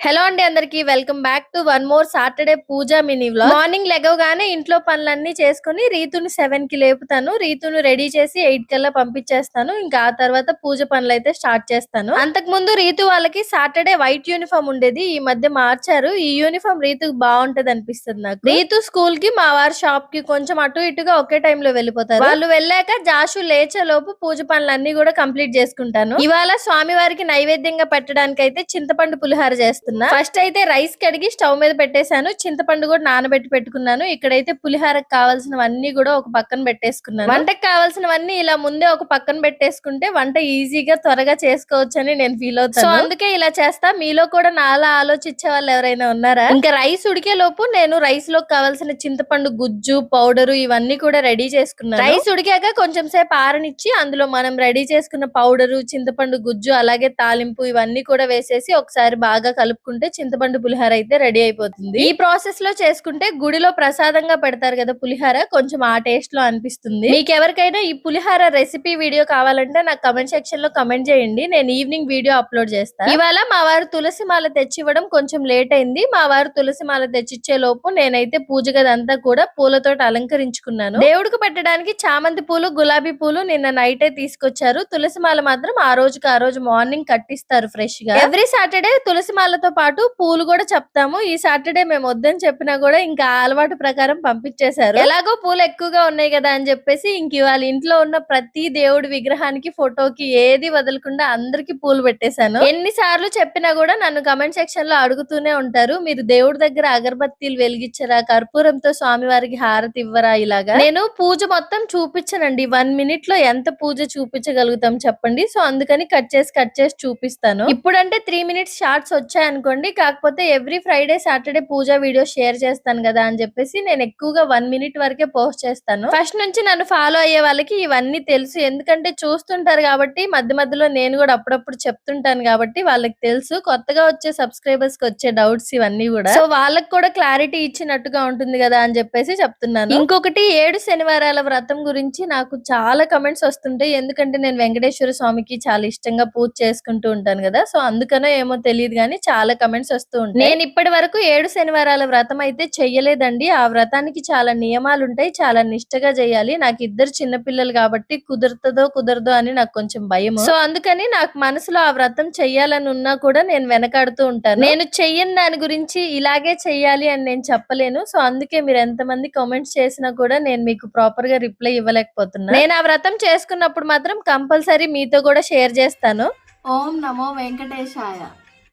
Hello అండి అందరికి welcome back to one more Saturday puja mini vlog. Morning లెగవగానే ఇంట్లో పనులన్నీ చేసుకుని రీతుని సెవెన్కి లేపుతాను. రీతును రెడీ చేసి ఎయిట్ కల్లా పంపించేస్తాను. ఇంకా ఆ తర్వాత పూజ పనులు అయితే స్టార్ట్ చేస్తాను. అంతకు ముందు రీతు వాళ్ళకి సాటర్డే వైట్ యూనిఫామ్ ఉండేది. ఈ మధ్య మార్చారు. ఈ యూనిఫామ్ రీతుకు బాగుంటది అనిపిస్తుంది నాకు. రీతు స్కూల్కి మా వారి షాప్కి కొంచెం అటు ఇటుగా ఒకే టైం లో వెళ్ళిపోతారు. వాళ్ళు వెళ్ళాక జాషు లేచే లోపు పూజ పనులన్నీ కూడా కంప్లీట్ చేసుకుంటాను. ఇవాళ స్వామి వారికి నైవేద్యంగా పెట్టడానికి అయితే చింతపండు పులిహార చేస్తాను. చేస్తున్నా. ఫస్ట్ అయితే రైస్ కడిగి స్టవ్ మీద పెట్టేశాను. చింతపండు కూడా నానబెట్టి పెట్టుకున్నాను. ఇక్కడైతే పులిహారకు కావాల్సినవన్నీ కూడా ఒక పక్కన పెట్టేసుకున్నాను. వంటకు కావాల్సినవన్నీ ఇలా ముందే ఒక పక్కన పెట్టేసుకుంటే వంట ఈజీగా త్వరగా చేసుకోవచ్చు అని నేను ఫీల్ అవుతాను. సో అందుకే ఇలా చేస్తా. మీలో కూడా నాలా ఆలోచించే వాళ్ళు ఎవరైనా ఉన్నారా? ఇంకా రైస్ ఉడికే లోపు నేను రైస్లో కావాల్సిన చింతపండు గుజ్జు పౌడర్ ఇవన్నీ కూడా రెడీ చేసుకున్నాను. రైస్ ఉడికాక కొంచెం సేపు ఆరనిచ్చి అందులో మనం రెడీ చేసుకున్న పౌడరు చింతపండు గుజ్జు అలాగే తాలింపు ఇవన్నీ కూడా వేసేసి ఒకసారి బాగా కలుపుకుంటే చింతపండు పులిహార అయితే రెడీ అయిపోతుంది. ఈ ప్రాసెస్లో చేసుకుంటే గుడిలో ప్రసాదంగా పెడతారు కదా పులిహార కొంచెం ఆ టేస్ట్లో అనిపిస్తుంది. మీకు ఎవరికైనా ఈ పులిహార రెసిపీ వీడియో కావాలంటే నాకు కమెంట్ సెక్షన్లో కమెంట్ చేయండి. నేను ఈవినింగ్ వీడియో అప్లోడ్ చేస్తాను ఇవాళ మా వారు తులసి మాల తెచ్చివ్వడం కొంచెం లేట్ అయింది. మా వారు తులసి మాల తెచ్చిచ్చే లోపు నేనైతే పూజ గదంతా కూడా పూలతో అలంకరించుకున్నాను. దేవుడికి పెట్టడానికి చామంతి పూలు గులాబీ పూలు నిన్న నైటే తీసుకొచ్చారు. తులసి మాల మాత్రం ఆ రోజుకి ఆ రోజు మార్నింగ్ కట్టిస్తారు ఫ్రెష్గా ఎవ్రీ సాటర్డే తులసి మాలతో పాటు పూలు కూడా చెప్తాము. ఈ సాటర్డే మేము వద్దని చెప్పినా కూడా ఇంకా అలవాటు ప్రకారం పంపించేశారు. ఎలాగో పూలు ఎక్కువగా ఉన్నాయి కదా అని చెప్పేసి ఇంక ఇవాళ ఇంట్లో ఉన్న ప్రతి దేవుడి విగ్రహానికి ఫోటోకి ఏది వదలకుండా అందరికి పూలు పెట్టేశాను. ఎన్నిసార్లు చెప్పినా కూడా నన్ను కమెంట్ సెక్షన్లో అడుగుతూనే ఉంటారు. మీరు దేవుడి దగ్గర అగరబత్తీలు వెలిగించరా కర్పూరంతో స్వామివారికి హారతి ఇవ్వరా ఇలాగా? నేను పూజ మొత్తం చూపించనండి. వన్ మినిట్లో ఎంత పూజ చూపించగలుగుతాం చెప్పండి. సో అందుకని కట్ చేసి కట్ చేసి చూపిస్తాను. ఇప్పుడంటే త్రీ మినిట్స్ షార్ట్స్ అనుకోండి. కాకపోతే every Friday Saturday puja video share చేస్తాను కదా అని చెప్పేసి నేను ఎక్కువగా వన్ మినిట్ వరకే పోస్ట్ చేస్తాను. ఫస్ట్ నుంచి నన్ను ఫాలో అయ్యే వాళ్ళకి ఇవన్నీ తెలుసు. ఎందుకంటే చూస్తుంటారు కాబట్టి మధ్య మధ్యలో నేను కూడా అప్పుడప్పుడు చెప్తుంటాను కాబట్టి వాళ్ళకి తెలుసు. కొత్తగా వచ్చే సబ్స్క్రైబర్స్కి వచ్చే డౌట్స్ ఇవన్నీ కూడా. సో వాళ్ళకి కూడా క్లారిటీ ఇచ్చినట్టుగా ఉంటుంది కదా అని చెప్పేసి చెప్తున్నాను. ఇంకొకటి ఏడు శనివారాల వ్రతం గురించి నాకు చాలా కమెంట్స్ వస్తుంటాయి. ఎందుకంటే నేను వెంకటేశ్వర స్వామికి చాలా ఇష్టంగా పూజ చేసుకుంటూ ఉంటాను కదా. సో అందుకనో ఏమో తెలియదు కానీ చాలా చాలా కమెంట్స్ వస్తూ ఉంటాయి. నేను ఇప్పటి వరకు ఏడు శనివారాల వ్రతం అయితే చెయ్యలేదండి. ఆ వ్రతానికి చాలా నియమాలు ఉంటాయి చాలా నిష్టగా చేయాలి. నాకు ఇద్దరు చిన్నపిల్లలు కాబట్టి కుదురుతుందో కుదరదో అని నాకు కొంచెం భయం సో అందుకని నాకు మనసులో ఆ వ్రతం చెయ్యాలని ఉన్నా కూడా నేను వెనకాడుతూ ఉంటాను. నేను చెయ్యని దాని గురించి ఇలాగే చెయ్యాలి అని నేను చెప్పలేను. సో అందుకే మీరు ఎంతమంది కామెంట్స్ చేసినా కూడా నేను మీకు ప్రాపర్గా రిప్లై ఇవ్వలేకపోతున్నా. నేను ఆ వ్రతం చేసుకున్నప్పుడు మాత్రం కంపల్సరీ మీతో కూడా షేర్ చేస్తాను. ఓం నమో వెంకటేశాయ.